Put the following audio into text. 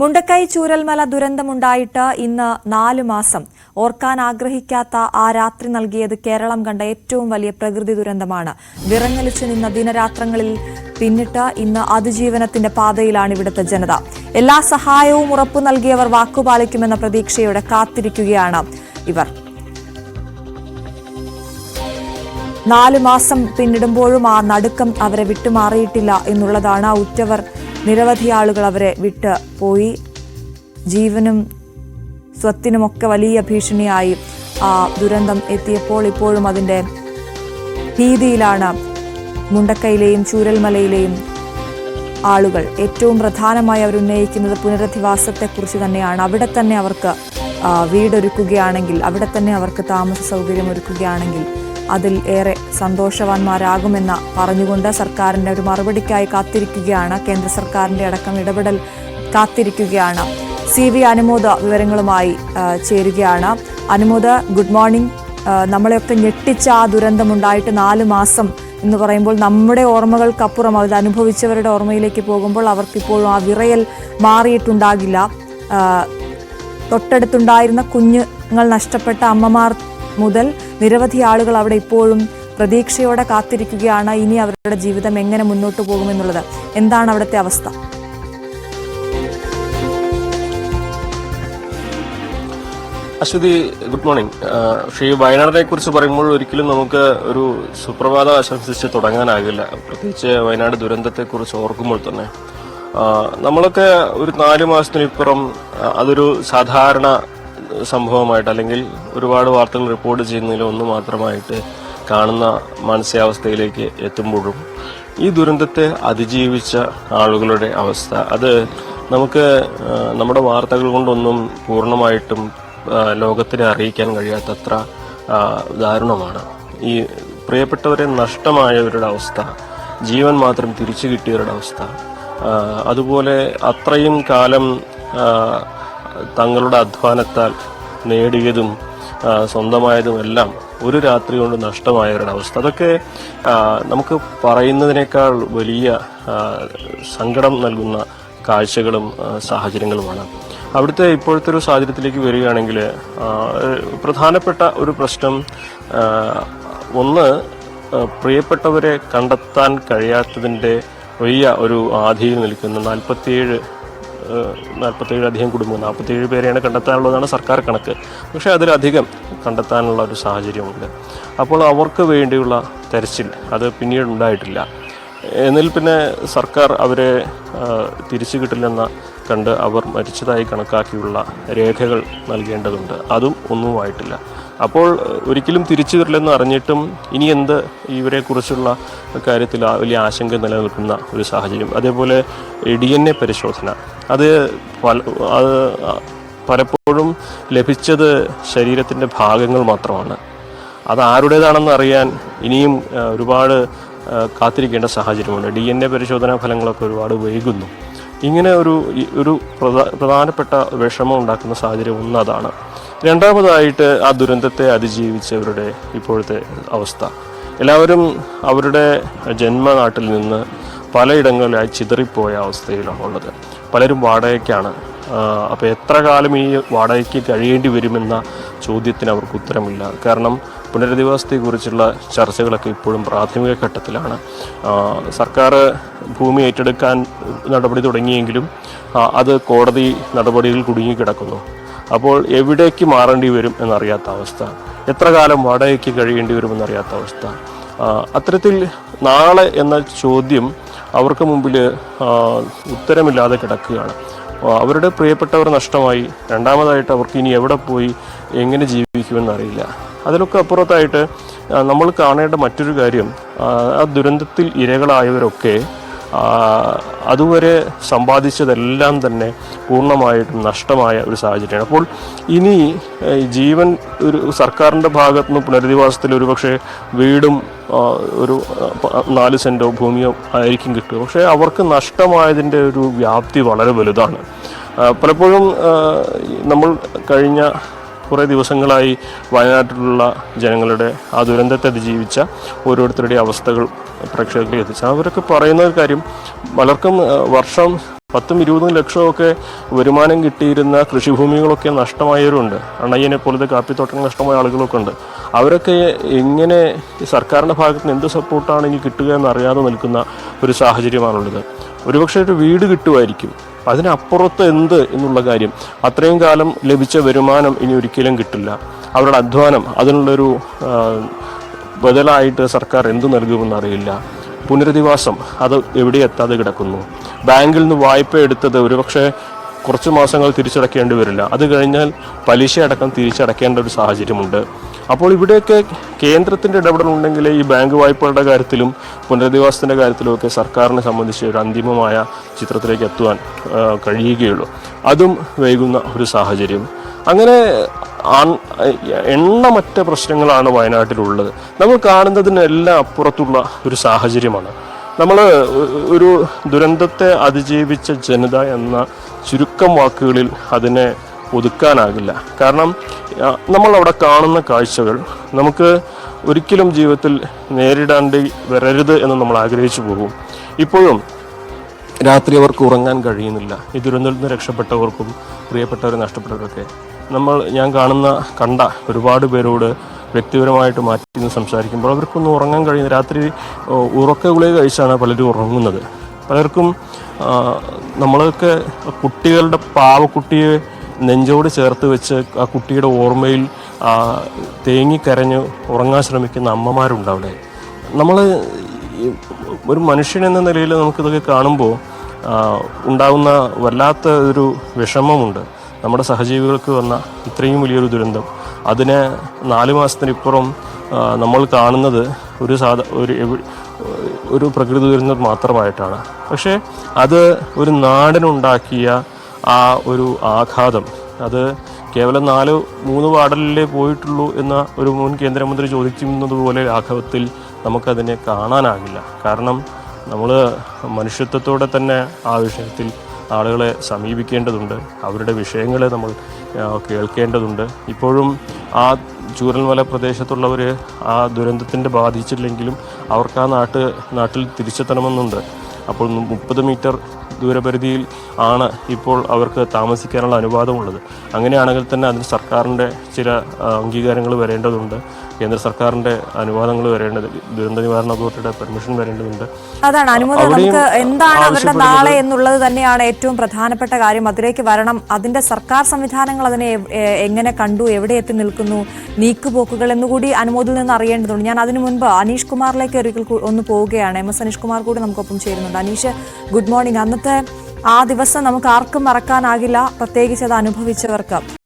മുണ്ടക്കൈ ചൂരൽമല ദുരന്തമുണ്ടായിട്ട് ഇന്ന് നാലു മാസം ഓർക്കാൻ ആഗ്രഹിക്കാത്ത ആ രാത്രി നൽകിയത് കേരളം കണ്ട ഏറ്റവും വലിയ പ്രകൃതി ദുരന്തമാണ്. വിറങ്ങലിച്ചു നിന്ന ദിനരാത്രങ്ങളിൽ പിന്നിട്ട് ഇന്ന് അതിജീവനത്തിന്റെ പാതയിലാണ് ഇവിടുത്തെ ജനത. എല്ലാ സഹായവും ഉറപ്പു നൽകിയവർ വാക്കുപാലിക്കുമെന്ന പ്രതീക്ഷയോടെ കാത്തിരിക്കുകയാണ് ഇവർ. നാലു മാസം പിന്നിടുമ്പോഴും ആ നടുക്കം അവരെ വിട്ടുമാറിയിട്ടില്ല എന്നുള്ളതാണ് ഉറ്റവർ നിരവധി ആളുകൾ അവരെ വിട്ട് പോയി. ജീവനും സ്വത്തിനുമൊക്കെ വലിയ ഭീഷണിയായി ആ ദുരന്തം എത്തിയപ്പോൾ ഇപ്പോഴും അതിന്റെ ഭീതിയിലാണ് മുണ്ടക്കയിലെയും ചൂരൽമലയിലെയും ആളുകൾ. ഏറ്റവും പ്രധാനമായി അവർ ഉന്നയിക്കുന്നത് പുനരധിവാസത്തെക്കുറിച്ച് തന്നെയാണ്. അവിടെ തന്നെ അവർക്ക് വീടൊരുക്കുകയാണെങ്കിൽ അവിടെ തന്നെ അവർക്ക് താമസ സൗകര്യം ഒരുക്കുകയാണെങ്കിൽ അതിൽ ഏറെ സന്തോഷവാന്മാരാകുമെന്ന് പറഞ്ഞുകൊണ്ട് സർക്കാരിന്റെ ഒരു മറുപടിക്കായി കാത്തിരിക്കുകയാണ് കേന്ദ്ര സർക്കാരിന്റെ അടക്കം ഇടപെടൽ കാത്തിരിക്കുകയാണ്. സി വി അനുമോദ വിവരങ്ങളുമായി ചേരുകയാണ്. Anumoda good morning. നമ്മളെയൊക്കെ ഞെട്ടിച്ച ആ ദുരന്തമുണ്ടായിട്ട് നാല് മാസം എന്ന് പറയുമ്പോൾ നമ്മുടെ ഓർമ്മകൾക്കപ്പുറം അത് അനുഭവിച്ചവരുടെ ഓർമ്മയിലേക്ക് പോകുമ്പോൾ അവർക്കിപ്പോഴും ആ വിറയൽ മാറിയിട്ടുണ്ടാകില്ല. തൊട്ടടുത്തുണ്ടായിരുന്ന കുഞ്ഞുങ്ങൾ നഷ്ടപ്പെട്ട അമ്മമാർ മുതൽ നിരവധി ആളുകൾ അവിടെ ഇപ്പോഴും പ്രതീക്ഷയോടെ കാത്തിരിക്കുകയാണ്. ഇനി അവരുടെ ജീവിതം എങ്ങനെ മുന്നോട്ട് പോകുമെന്നുള്ളത്. എന്താണ് അവിടുത്തെ അവസ്ഥ? Aswathy good morning. ഈ വയനാടിനെ കുറിച്ച് പറയുമ്പോൾ ഒരിക്കലും നമുക്ക് ഒരു സുപ്രഭാതം ആശംസിച്ച് തുടങ്ങാനാകില്ല. പ്രത്യേകിച്ച് വയനാട് ദുരന്തത്തെ കുറിച്ച് ഓർക്കുമ്പോൾ തന്നെ. നമ്മളൊക്കെ ഒരു നാല് മാസത്തിനിപ്പുറം അതൊരു സാധാരണ സംഭവമായിട്ട് അല്ലെങ്കിൽ ഒരുപാട് വാർത്തകൾ റിപ്പോർട്ട് ചെയ്യുന്നതിൽ ഒന്ന് മാത്രമായിട്ട് കാണുന്ന മാനസികാവസ്ഥയിലേക്ക് എത്തുമ്പോഴും ഈ ദുരന്തത്തെ അതിജീവിച്ച ആളുകളുടെ അവസ്ഥ അത് നമുക്ക് നമ്മുടെ വാർത്തകൾ കൊണ്ടൊന്നും പൂർണമായിട്ടും ലോകത്തിനെ അറിയിക്കാൻ കഴിയാത്തത്ര ദാരുണമാണ്. ഈ പ്രിയപ്പെട്ടവരെ നഷ്ടമായവരുടെ അവസ്ഥ ജീവൻ മാത്രം തിരിച്ചു കിട്ടിയവരുടെ അവസ്ഥ അതുപോലെ അത്രയും കാലം തങ്ങളുടെ അധ്വാനത്താൽ നേടിയതും സ്വന്തമായതും എല്ലാം ഒരു രാത്രി കൊണ്ട് നഷ്ടമായവരുടെ അവസ്ഥ. അതൊക്കെ നമുക്ക് പറയുന്നതിനേക്കാൾ വലിയ സങ്കടം നൽകുന്ന കാഴ്ചകളും സാഹചര്യങ്ങളുമാണ്. അവിടുത്തെ ഇപ്പോഴത്തെ ഒരു സാഹചര്യത്തിലേക്ക് വരികയാണെങ്കിൽ പ്രധാനപ്പെട്ട ഒരു പ്രശ്നം ഒന്ന് പ്രിയപ്പെട്ടവരെ കണ്ടെത്താൻ കഴിയാത്തതിന്റെ വലിയ ഒരു ആധിയിൽ നിൽക്കുന്ന നാൽപ്പത്തിയേഴ് നാൽപ്പത്തേഴ് അധികം കുടുംബം നാൽപ്പത്തേഴ് പേരെയാണ് കണ്ടെത്താനുള്ളതാണ് സർക്കാർ കണക്ക്. പക്ഷേ അതിലധികം കണ്ടെത്താനുള്ള ഒരു സാഹചര്യമുണ്ട്. അപ്പോൾ അവർക്ക് വേണ്ടിയുള്ള തെരച്ചിൽ അത് പിന്നീട് ഉണ്ടായിട്ടില്ല. എന്നിൽ പിന്നെ സർക്കാർ അവരെ തിരിച്ചു കിട്ടില്ലെന്ന കണ്ട് അവർ മരിച്ചതായി കണക്കാക്കിയുള്ള രേഖകൾ നൽകേണ്ടതുണ്ട്. അതും ഒന്നുമായിട്ടില്ല അപ്പോൾ ഒരിക്കലും തിരിച്ചു വരില്ലെന്ന് അറിഞ്ഞിട്ടും ഇനി എന്ത് ഇവരെക്കുറിച്ചുള്ള കാര്യത്തിൽ വലിയ ആശങ്ക നിലനിൽക്കുന്ന ഒരു സാഹചര്യം. അതേപോലെ ഡി എൻ എ പരിശോധന. അത് അത് പലപ്പോഴും ലഭിച്ചത് ശരീരത്തിന്റെ ഭാഗങ്ങൾ മാത്രമാണ്. അത് ആരുടേതാണെന്ന് അറിയാൻ ഇനിയും ഒരുപാട് കാത്തിരിക്കേണ്ട സാഹചര്യമുണ്ട്. ഡി എൻ എ പരിശോധനാ ഫലങ്ങളൊക്കെ ഒരുപാട് വൈകുന്നു. ഇങ്ങനെ ഒരു ഒരു പ്രധാ- പ്രധാനപ്പെട്ട വിഷമം ഉണ്ടാക്കുന്ന സാഹചര്യം ഒന്ന് അതാണ് രണ്ടാമതായിട്ട് ആ ദുരന്തത്തെ അതിജീവിച്ചവരുടെ ഇപ്പോഴത്തെ അവസ്ഥ. എല്ലാവരും അവരുടെ ജന്മനാട്ടിൽ നിന്ന് പലയിടങ്ങളിലായി ചിതറിപ്പോയ അവസ്ഥയിലാണ് ഉള്ളത്. പലരും വാടകയ്ക്കാണ്. അപ്പോൾ എത്ര കാലം ഈ വാടകയ്ക്ക് കഴിയേണ്ടി വരുമെന്ന ചോദ്യത്തിന് അവർക്ക് ഉത്തരമില്ല. കാരണം പുനരധിവാസത്തെക്കുറിച്ചുള്ള ചർച്ചകളൊക്കെ ഇപ്പോഴും പ്രാഥമിക ഘട്ടത്തിലാണ്. സർക്കാർ ഭൂമി ഏറ്റെടുക്കാൻ നടപടി തുടങ്ങിയെങ്കിലും അത് കോടതി നടപടികൾ കുടുങ്ങിക്കിടക്കുന്നു. അപ്പോൾ എവിടേക്ക് മാറേണ്ടി വരും എന്നറിയാത്ത അവസ്ഥ. എത്ര കാലം വാടകയ്ക്ക് കഴിയേണ്ടി വരുമെന്നറിയാത്ത അവസ്ഥ. അത്തരത്തിൽ നാളെ എന്ന ചോദ്യം അവർക്ക് മുമ്പിൽ ഉത്തരമില്ലാതെ കിടക്കുകയാണ്. അവരുടെ പ്രിയപ്പെട്ടവർ നഷ്ടമായി. രണ്ടാമതായിട്ട് അവർക്ക് ഇനി എവിടെ പോയി എങ്ങനെ ജീവിക്കുമെന്നറിയില്ല അതിലൊക്കെ അപ്പുറത്തായിട്ട് നമ്മൾ കാണേണ്ട മറ്റൊരു കാര്യം ആ, ദുരന്തത്തിൽ ഇരകളായവരൊക്കെ അതുവരെ സമ്പാദിച്ചതെല്ലാം തന്നെ പൂർണമായിട്ടും നഷ്ടമായ ഒരു സാഹചര്യമാണ്. അപ്പോൾ ഇനി ജീവൻ ഒരു സർക്കാരിന്റെ ഭാഗത്തു നിന്ന് പുനരധിവാസത്തിൽ ഒരുപക്ഷെ വീടും ഒരു നാല് സെന്റോ ഭൂമിയോ ആയിരിക്കും കിട്ടുക. പക്ഷേ അവർക്ക് നഷ്ടമായതിന്റെ ഒരു വ്യാപ്തി വളരെ വലുതാണ്. പലപ്പോഴും നമ്മൾ കഴിഞ്ഞ കുറേ ദിവസങ്ങളായി വയനാട്ടിലുള്ള ജനങ്ങളുടെ ആ ദുരന്തത്തെ അതിജീവിച്ച ഓരോരുത്തരുടെ അവസ്ഥകൾ പ്രേക്ഷകരിലേക്ക് എത്തിച്ചു. അവരൊക്കെ പറയുന്ന ഒരു കാര്യം പലർക്കും വർഷം പത്തും ഇരുപതും ലക്ഷമൊക്കെ വരുമാനം കിട്ടിയിരുന്ന കൃഷിഭൂമികളൊക്കെ നഷ്ടമായവരുണ്ട്. അണയ്യനെ പോലത്തെ കാപ്പിത്തോട്ടങ്ങൾ നഷ്ടമായ ആളുകളൊക്കെ ഉണ്ട്. അവരൊക്കെ എങ്ങനെ സർക്കാരിന്റെ ഭാഗത്ത് നിന്ന് എന്ത് സപ്പോർട്ടാണ് ഇനി കിട്ടുക എന്നറിയാതെ നിൽക്കുന്ന ഒരു സാഹചര്യമാണുള്ളത്. ഒരുപക്ഷെ ഒരു വീട് കിട്ടുമായിരിക്കും. അതിനപ്പുറത്ത് എന്ത് എന്നുള്ള കാര്യം. അത്രയും കാലം ലഭിച്ച വരുമാനം ഇനി ഒരിക്കലും കിട്ടില്ല. അവരുടെ അധ്വാനം അതിനുള്ളൊരു ബദലായിട്ട് സർക്കാർ എന്ത് നൽകുമെന്നറിയില്ല പുനരധിവാസം അത് എവിടെ എത്താതെ കിടക്കുന്നു. ബാങ്കിൽ നിന്ന് വായ്പ എടുത്തത് ഒരുപക്ഷെ കുറച്ച് മാസങ്ങൾ തിരിച്ചടക്കേണ്ടി വരില്ല. അത് കഴിഞ്ഞാൽ പലിശ അടക്കം തിരിച്ചടക്കേണ്ട ഒരു സാഹചര്യമുണ്ട്. അപ്പോൾ ഇവിടെയൊക്കെ കേന്ദ്രത്തിന്റെ ഇടപെടലുണ്ടെങ്കിൽ ഈ ബാങ്ക് വായ്പകളുടെ കാര്യത്തിലും പുനരധിവാസത്തിന്റെ കാര്യത്തിലും ഒക്കെ സർക്കാരിനെ സംബന്ധിച്ച് ഒരു അന്തിമമായ ചിത്രത്തിലേക്ക് എത്തുവാൻ കഴിയുകയുള്ളൂ. അതും വൈകുന്ന ഒരു സാഹചര്യം. അങ്ങനെ എണ്ണമറ്റ പ്രശ്നങ്ങളാണ് വയനാട്ടിലുള്ളത്. നമ്മൾ കാണുന്നതിനെല്ലാം അപ്പുറത്തുള്ള ഒരു സാഹചര്യമാണ്. നമ്മൾ ഒരു ദുരന്തത്തെ അതിജീവിച്ച ജനത എന്ന ചുരുക്കം വാക്കുകളിൽ അതിനെ ഒതുക്കാനാകില്ല. കാരണം നമ്മളവിടെ കാണുന്ന കാഴ്ചകൾ നമുക്ക് ഒരിക്കലും ജീവിതത്തിൽ നേരിടാണ്ട് വരരുത് എന്ന് നമ്മൾ ആഗ്രഹിച്ചു പോകും. ഇപ്പോഴും രാത്രി അവർക്ക് ഉറങ്ങാൻ കഴിയുന്നില്ല. ഈ ദുരന്തത്തിൽ നിന്ന് രക്ഷപ്പെട്ടവർക്കും പ്രിയപ്പെട്ടവരെ നഷ്ടപ്പെട്ടവരൊക്കെ നമ്മൾ ഞാൻ കാണുന്ന കണ്ട ഒരുപാട് പേരോട് വ്യക്തിപരമായിട്ട് മാറ്റി സംസാരിക്കുമ്പോൾ അവർക്കൊന്നും ഉറങ്ങാൻ കഴിയുന്ന രാത്രി ഉറക്ക ഗുളിക കഴിച്ചാണ് പലരും ഉറങ്ങുന്നത്. പലർക്കും നമ്മളൊക്കെ കുട്ടികളുടെ പാവക്കുട്ടിയെ നെഞ്ചോട് ചേർത്ത് വെച്ച് ആ കുട്ടിയുടെ ഓർമ്മയിൽ തേങ്ങിക്കരഞ്ഞ് ഉറങ്ങാൻ ശ്രമിക്കുന്ന അമ്മമാരുണ്ട് നമ്മൾ ഒരു മനുഷ്യൻ എന്ന നിലയിൽ നമുക്കിതൊക്കെ കാണുമ്പോൾ ഉണ്ടാകുന്ന വല്ലാത്ത ഒരു വിഷമമുണ്ട്. നമ്മുടെ സഹജീവികൾക്ക് വന്ന ഇത്രയും വലിയൊരു ദുരന്തം. അതിനെ നാല് മാസത്തിനിപ്പുറം നമ്മൾ കാണുന്നത് ഒരു സാധാ ഒരു ഒരു പ്രകൃതി ദുരന്തം മാത്രമായിട്ടാണ്. പക്ഷേ അത് ഒരു നാടിനുണ്ടാക്കിയ ആ ഒരു ആഘാതം. അത് കേവലം നാല് മൂന്ന് വാർഡിലേ പോയിട്ടുള്ളൂ എന്ന ഒരു മുൻ കേന്ദ്രമന്ത്രി ചോദിക്കുന്നതുപോലെ ആഘവത്തിൽ നമുക്കതിനെ കാണാനാകില്ല. കാരണം നമ്മൾ മനുഷ്യത്വത്തോടെ തന്നെ ആ വിഷയത്തിൽ ആളുകളെ സമീപിക്കേണ്ടതുണ്ട്. അവരുടെ വിഷയങ്ങളെ നമ്മൾ കേൾക്കേണ്ടതുണ്ട്. ഇപ്പോഴും ആ ചൂരൽമല പ്രദേശത്തുള്ളവർ ആ ദുരന്തത്തിന്റെ ബാധിച്ചില്ലെങ്കിലും അവർക്ക് ആ നാട്ട് നാട്ടിൽ തിരിച്ചെത്തണമെന്നുണ്ട്. അപ്പോൾ മുപ്പത് മീറ്റർ ദൂരപരിധിയിൽ ആണ് ഇപ്പോൾ അവർക്ക് താമസിക്കാനുള്ള അനുവാദമുള്ളത്. അങ്ങനെയാണെങ്കിൽ തന്നെ അതിന് സർക്കാരിന്റെ ചില അംഗീകാരങ്ങൾ വരേണ്ടതുണ്ട്. കേന്ദ്ര സർക്കാരിന്റെ അനുവാദങ്ങൾ വരേണ്ടത് ദുരന്ത നിവാരണ അതോറിറ്റിയുടെ പെർമിഷൻ വരേണ്ടതുണ്ട്. അതാണ് അനുമതി നമുക്ക് എന്താണ് അവരുടെ നാളെ എന്നുള്ളത് തന്നെയാണ് ഏറ്റവും പ്രധാനപ്പെട്ട കാര്യം. അതിലേക്ക് വരണം. അതിന്റെ സർക്കാർ സംവിധാനങ്ങൾ അതിനെ എങ്ങനെ കണ്ടു എവിടെ എത്തി നിൽക്കുന്നു നീക്കുപോക്കുകൾ എന്നുകൂടി അനുമോദിൽ നിന്ന് അറിയേണ്ടതുണ്ട്. ഞാൻ അതിനു മുൻപ് അനീഷ് കുമാറിലേക്ക് ഒരിക്കൽ ഒന്ന് പോവുകയാണ്. എം എസ് അനീഷ് കുമാർ കൂടി നമുക്കൊപ്പം ചേരുന്നുണ്ട്. Aneesh good morning. അന്നത്തെ ആ ദിവസം നമുക്ക് ആർക്കും മറക്കാനാകില്ല. പ്രത്യേകിച്ച് അത് അനുഭവിച്ചവർക്ക്.